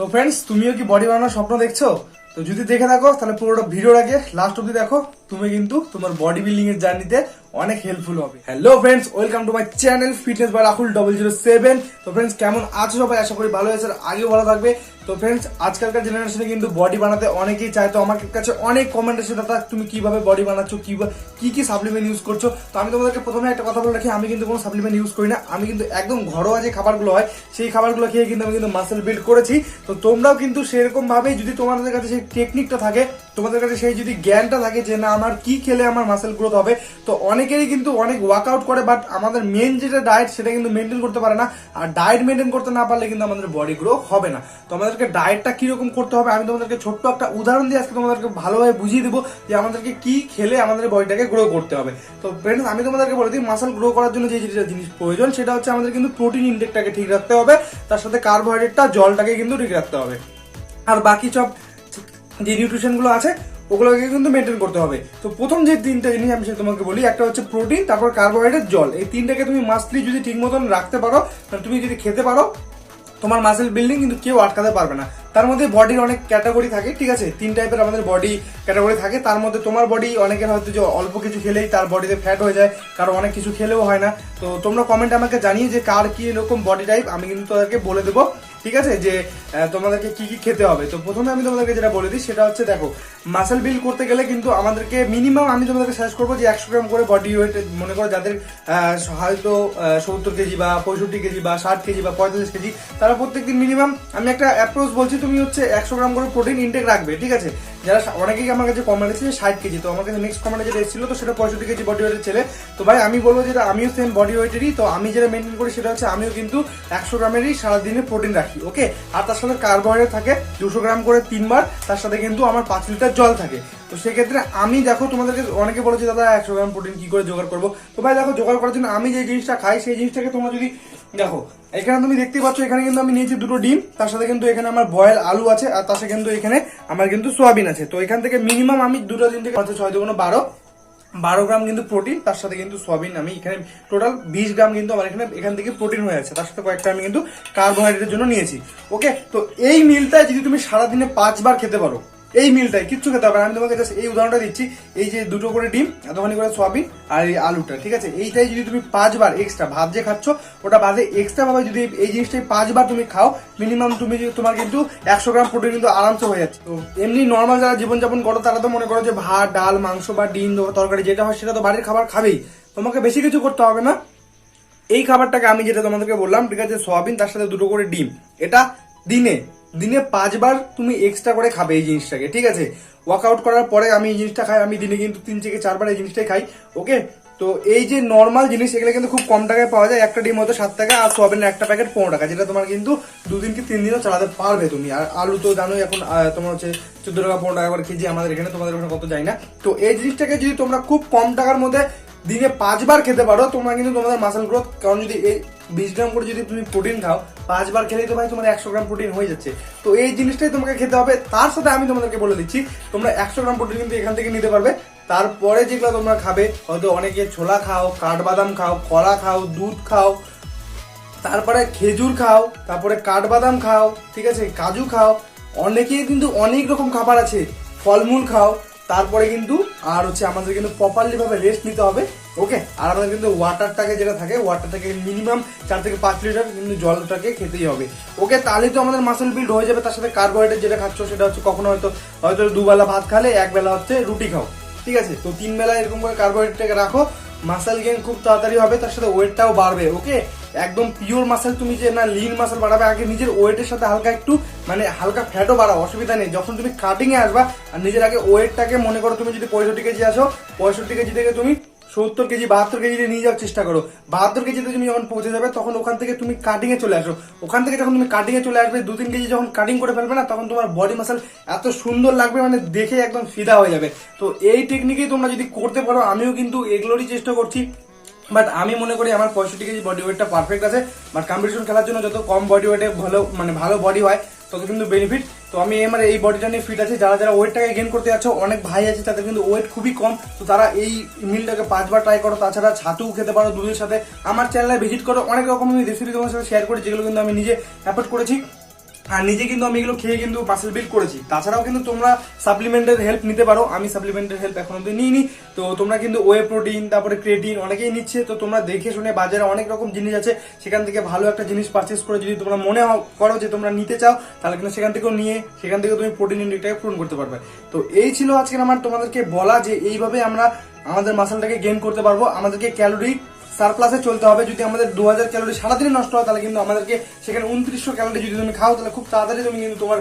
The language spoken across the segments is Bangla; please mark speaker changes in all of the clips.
Speaker 1: তো ফ্রেন্ডস তুমিও কি বডি বানানোর স্বপ্ন দেখছ? তো যদি দেখে থাকো, তাহলে পুরোটা ভিডিওটাকে লাস্ট অব্দি দেখো, তুমি কিন্তু তোমার বডি বিল্ডিং এর জার্নিতে অনেক হেল্পফুল হবে। Hello friends welcome to my channel fitness বা রাহুল ডবল জিরো সেভেন তো ফ্রেন্ডস কেমন আছো সবাই? আশা করি ভালো আছে আগেও ভালো থাকবে। তো ফ্রেন্ডস আজকালকার জেনারেশনে কিন্তু বডি বানাতে অনেকেই চায়। তো আমার কাছে অনেক কমেন্ট এসে দাদা, তুমি কীভাবে বডি বানাচ্ছো? কি কি কি সাপ্লিমেন্ট ইউজ করছ? তো আমি তোমাদেরকে প্রথমে একটা কথা বলে রাখি, আমি কিন্তু কোনো সাপ্লিমেন্ট ইউজ করি না। আমি কিন্তু একদম ঘরোয়া যে খাবারগুলো হয়, সেই খাবারগুলো খেয়ে কিন্তু আমি কিন্তু মাসেল বিল্ড করেছি। তো তোমরাও কিন্তু সেরকম ভাবে যদি তোমাদের কাছে সেই টেকনিকটা থাকে, তোমাদের কাছে সেই যদি জ্ঞানটা থাকে যে, না, আমার কি খেলে আমার মাসেল গ্রোথ হবে? তো অনেকেরই কিন্তু অনেক ওয়ার্কআউট করে বাট আমাদের মেন যেটা ডায়েট সেটা কিন্তু মেনটেন করতে পারে না। আর ডায়েট মেনটেন করতে না পারলে কিন্তু আমাদের বডি গ্রো হবে না। তো আমাদেরকে ডায়েটটা কীরকম করতে হবে, আমি তোমাদেরকে ছোট্ট একটা উদাহরণ দিয়ে আজকে তোমাদেরকে ভালোভাবে বুঝিয়ে দেবো যে আমাদেরকে কি খেলে আমাদের বডিটাকে গ্রো করতে হবে। তো ফ্রেন্ডস আমি তোমাদেরকে বলে দিই মাসেল গ্রো করার জন্য যে যেটা জিনিস প্রয়োজন, সেটা হচ্ছে আমাদের কিন্তু প্রোটিন ইনটেকটাকে ঠিক রাখতে হবে, তার সাথে কার্বোহাইড্রেটটা জলটাকে কিন্তু ঠিক রাখতে হবে। আর বাকি সব যে নিউট্রিশনগুলো আছে, ওগুলোকে কিন্তু মেনটেন করতে হবে। তো প্রথম যে তিনটা জিনিস আমি সেটা তোমাকে বলি, একটা হচ্ছে প্রোটিন তারপর কার্বোহাইড্রেট জল। এই তিনটাকে তুমি মাসলি যদি ঠিক মতন রাখতে পারো তুমি যদি খেতে পারো তোমার মাসেল বিল্ডিং কিন্তু কেউ আটকাতে পারবে না। তার মধ্যে বডির অনেক ক্যাটাগরি থাকে, ঠিক আছে? তিন টাইপের আমাদের বডি ক্যাটাগরি থাকে। তার মধ্যে তোমার বডি অনেকের হয়তো যে অল্প কিছু খেলেই তার বডিতে ফ্যাট হয়ে যায়, কারও অনেক কিছু খেলেও হয় না। তো তোমরা কমেন্টে আমাকে জানিয়ে যে কার কী এরকম বডি টাইপ আমি কিন্তু তাদেরকে বলে দেবো। ঠিক আছে? যে তোমাদেরকে কি কি খেতে হবে? তো প্রথমে আমি তোমাদেরকে যেটা বলে দিই, সেটা হচ্ছে দেখো মাসেল বিল্ড করতে গেলে কিন্তু আমাদেরকে মিনিমাম আমি তোমাদেরকে সাজেস্ট করব যে একশো গ্রাম করে বডি ওয়েট মনে করো যাদের হয়তো সত্তর কেজি বা পঁয়ষট্টি কেজি বা ষাট কেজি বা পঁয়তাল্লিশ কেজি, তারা প্রত্যেকদিন মিনিমাম আমি একটা অ্যাপ্রোচ বলছি, তুমি হচ্ছে একশো গ্রাম করে প্রোটিন ইনটেক রাখবে, ঠিক আছে? যারা অনেকেই আমার কাছে কমেন্ট এসেছে ষাট কেজি, তো আমার কাছে নেক্সট কমেন্টে যেটা এসেছিল, তো সেটা পঁয়ষট্টি কেজি বডি ওয়েটের ছেলে। তো ভাই, আমি বলব যেটা আমিও সেম বডি ওয়েটেরই তো আমি যেটা মেনটেন করি সেটা হচ্ছে আমিও কিন্তু একশো গ্রামেরই সারাদিনে প্রোটিন রাখি ওকে আর তার সাথে কার্বোহাইড্রেট থাকে, দুশো গ্রাম করে তিনবার, তার সাথে কিন্তু আমার পাঁচ লিটার জল থাকে। তো সেক্ষেত্রে আমি দেখো, তোমাদেরকে অনেকে বলেছে, দাদা, একশো গ্রাম প্রোটিন কি করে জোগাড় করব? তো ভাই, দেখো, জোগাড় করার জন্য আমি যে জিনিসটা খাই, সেই জিনিসটাকে তোমরা যদি দেখো, এখানে তুমি দেখতেই পাচ্ছ, এখানে কিন্তু আমি নিয়েছি দুটো ডিম, তার সাথে কিন্তু এখানে আমার বয়েল আলু আছে, আর তার সাথে কিন্তু এখানে আমার কিন্তু সোয়াবিন আছে। তো এখান থেকে মিনিমাম আমি দুটো দিন থেকে হচ্ছে ছয় দুগুণ বারো। বারো গ্রাম কিন্তু প্রোটিন তার সাথে কিন্তু সোয়াবিন আমি এখানে টোটাল বিশ গ্রাম কিন্তু আমার এখানে এখান থেকে প্রোটিন হয়ে আছে, তার সাথে কয়েকটা আমি কিন্তু কার্বোহাইড্রেটের জন্য নিয়েছি। ওকে তো এই মিলটাই যদি তুমি সারাদিনে পাঁচবার খেতে পারো এই মিলটাই কিচ্ছু খেতে হবে আমি তোমাকে জাস্ট এই উদাহরণটা দিচ্ছি। এই যে দুটো করে ডিম, এতখানি করে সোয়াবিন আর এই আলুটা, ঠিক আছে? এইটাই যদি তুমি পাঁচবার এক্সট্রা ভাত যে খাচ্ছ, ওটা বাদে এক্সট্রা ভাবে যদি এই জিনিসটাই পাঁচবার তুমি খাও মিনিমাম তুমি তোমার কিন্তু একশো গ্রাম প্রোটিন কিন্তু আরামসে হয়ে যাচ্ছে। তো এমনি নর্মাল যারা জীবনযাপন করো, তারা তো মনে করো যে ভাত, ডাল, মাংস বা ডিম তরকারি যেটা হয় সেটা তো বাড়ির খাবার খাবেই। তোমাকে বেশি কিছু করতে হবে না। এই খাবারটাকে আমি যেটা তোমাদেরকে বললাম, ঠিক আছে, সোয়াবিন, তার সাথে দুটো করে ডিম। এটা দিনে দিনে পাঁচবার তুমি এক্সট্রা করে খাবে এই জিনিসটাকে, ঠিক আছে? ওয়ার্কআউট করার পরে আমি এই জিনিসটা খাই, আমি দিনে কিন্তু তিন থেকে চারবার এই জিনিসটাই খাই ওকে তো এই যে নর্মাল জিনিস, এগুলো কিন্তু খুব কম টাকায় পাওয়া যায়। একটা ডিম হয়তো সাত টাকা আর সোয়াবিনের একটা প্যাকেট পনেরো টাকা, যেটা তোমার কিন্তু দুদিন কি তিন দিনও চালাতে পারবে তুমি। আর আলু তো জানোই এখন তোমার হচ্ছে চোদ্দ টাকা, পনেরো টাকা করে কেজি আমাদের এখানে তোমাদের ওখানে কত যায় না। তো এই জিনিসটাকে যদি তোমরা খুব কম টাকার মধ্যে দিনে পাঁচবার খেতে পারো, তোমরা কিন্তু তোমাদের মাসেল গ্রোথ কারণ যদি এই বিশ গ্রাম করে যদি তুমি প্রোটিন খাও, পাঁচবার খেলেই তো ভাই তোমার একশো গ্রাম প্রোটিন হয়ে যাচ্ছে। তো এই জিনিসটাই তোমাকে খেতে হবে। তার সাথে আমি তোমাদেরকে বলে দিচ্ছি, তোমরা একশো গ্রাম প্রোটিন কিন্তু এখান থেকে নিতে পারবে। তারপরে যেগুলো তোমরা খাবে, হয়তো অনেকে ছোলা খাও, কাঠবাদাম খাও, কলা খাও, দুধ খাও, তারপরে খেজুর খাও, তারপরে কাঠবাদাম খাও, ঠিক আছে, কাজু খাও, অনেকেই কিন্তু অনেক রকম খাবার আছে, ফলমূল খাও তারপরে কিন্তু আর হচ্ছে আমাদের কিন্তু প্রপারলি ভাবে রেস্ট নিতে হবে ওকে আর আমাদের কিন্তু ওয়াটারটাকে যেটা থাকে ওয়াটারটাকে মিনিমাম চার থেকে পাঁচ লিটার কিন্তু জলটাকে খেতেই হবে ওকে তাহলে তো আমাদের মাসেল বিল্ড হয়ে যাবে, তার সাথে কার্বোহাইড্রেট যেটা খাচ্ছ সেটা হচ্ছে কখনো হয়তো হয়তো দুবেলা ভাত খালে একবেলা হচ্ছে রুটি খাও, ঠিক আছে? তো তিন বেলা এরকম করে কার্বোহাইড্রেটটাকে রাখো মাসেল গেন খুব তাড়াতাড়ি হবে, তার সাথে ওয়েটটাও বাড়বে, ওকে? একদম পিওর মাসেল তুমি যে না লিন মাসেল বাড়াবে, আগে নিজের ওয়েটের সাথে হালকা একটু মানে হালকা ফ্যাটও বাড়াও, অসুবিধা নেই। যখন তুমি কাটিংয়ে আসবা, আর নিজের আগে ওয়েটটাকে মনে করো তুমি যদি পঁয়ষট্টি কেজি আসো, পঁয়ষট্টি কেজি থেকে তুমি সত্তর কেজি, বাহাত্তর কেজিতে নিয়ে যাওয়ার চেষ্টা করো। বাহাত্তর কেজিতে তুমি যখন পৌঁছে যাবে, তখন ওখান থেকে তুমি কাটিংয়ে চলে আসো। ওখান থেকে যখন তুমি কাটিংয়ে চলে আসবে দু তিন কেজি যখন কাটিং করে ফেলবে না, তখন তোমার বডি মাসেল এত সুন্দর লাগবে মানে দেখে একদম ফিদা হয়ে যাবে। তো এই টেকনিকেই তোমরা যদি করতে পারো, আমিও কিন্তু এগুলোরই চেষ্টা করছি। বাট আমি মনে করি আমার পঁয়ষট্টি কেজি বডি ওয়েটটা পারফেক্ট আছে। বাট কম্পিটিশন খেলার জন্য যত কম বডি ওয়েটে ভালো মানে ভালো বডি হয় তত কিন্তু বেনিফিট তো আমি আমার এই বডিটা নিয়ে ফিট আছে। যারা যারা ওয়েটটাকে গেন করতে যাচ্ছ, অনেক ভাই আছে, তাদের কিন্তু ওয়েট খুবই কম। তো তারা এই মিলটাকে পাঁচবার ট্রাই করো। তাছাড়া ছাতুও খেতে পারো দুধের সাথে। আমার চ্যানেলে ভিজিট করো। অনেক রকম আমি রেসিপি তোমার সাথে শেয়ার করি যেগুলো কিন্তু আমি নিজে অ্যাপোর্ট করেছি। আর নিজে কিন্তু আমি এগুলো খেয়ে কিন্তু মাসেল বিল্ড করেছি। তাছাড়াও কিন্তু তোমরা সাপ্লিমেন্টের হেল্প নিতে পারো। আমি সাপ্লিমেন্টের হেল্প এখন অব্দি নিইনি। তো তোমরা কিন্তু ওয়ে প্রোটিন তারপরে ক্রেটিন অনেকেই নিচ্ছে। তো তোমরা দেখে শুনে বাজারে অনেক রকম জিনিস আছে। সেখান থেকে ভালো একটা জিনিস পারচেস করে যদি তোমরা মনে করো যে তোমরা নিতে চাও, তাহলে কিন্তু সেখান থেকেও নিয়ে সেখান থেকে তুমি প্রোটিন ইনটেকটাকে পূরণ করতে পারবে। তো এই ছিল আজকে আমার তোমাদেরকে বলা যে এইভাবে আমরা আমাদের মাসেলটাকে গেইন করতে পারব। আমাদেরকে ক্যালোরি সারপ্লাসে চলতে হবে। যদি আমাদের দু হাজার ক্যালোরি সারাদিনে নষ্ট হয়, তাহলে কিন্তু আমাদেরকে সেখানে উনত্রিশশো ক্যালোরি যদি তুমি খাও, তাহলে খুব তাড়াতাড়ি তুমি কিন্তু তোমার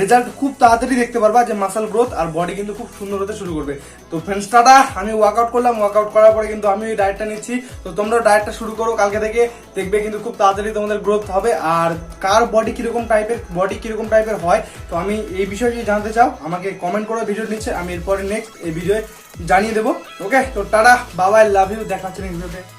Speaker 1: রেজাল্ট খুব তাড়াতাড়ি দেখতে পারবা যে মাসেল গ্রোথ আর বডি কিন্তু খুব সুন্দর হতে শুরু করবে। তো ফ্রেন্ডস টাটা! আমি ওয়ার্কআউট করলাম। ওয়ার্কআউট করার পরে কিন্তু আমি ওই ডায়েটটা নিচ্ছি। তো তোমরাও ডায়েটটা শুরু করো কালকে থেকে। দেখবে কিন্তু খুব তাড়াতাড়ি তোমাদের গ্রোথ হবে। আর কার বডি কীরকম টাইপের বডি কীরকম টাইপের হয়, তো আমি এই বিষয়ে যদি জানতে চাও, আমাকে কমেন্ট করো ভিডিও নিচ্ছে। আমি এরপরে নেক্সট এই ভিডিও জানিয়ে দেবো। ওকে তো টাটা! বাবাই লাভ ইউ দেখা হচ্ছে নেক্সট ভিডিওতে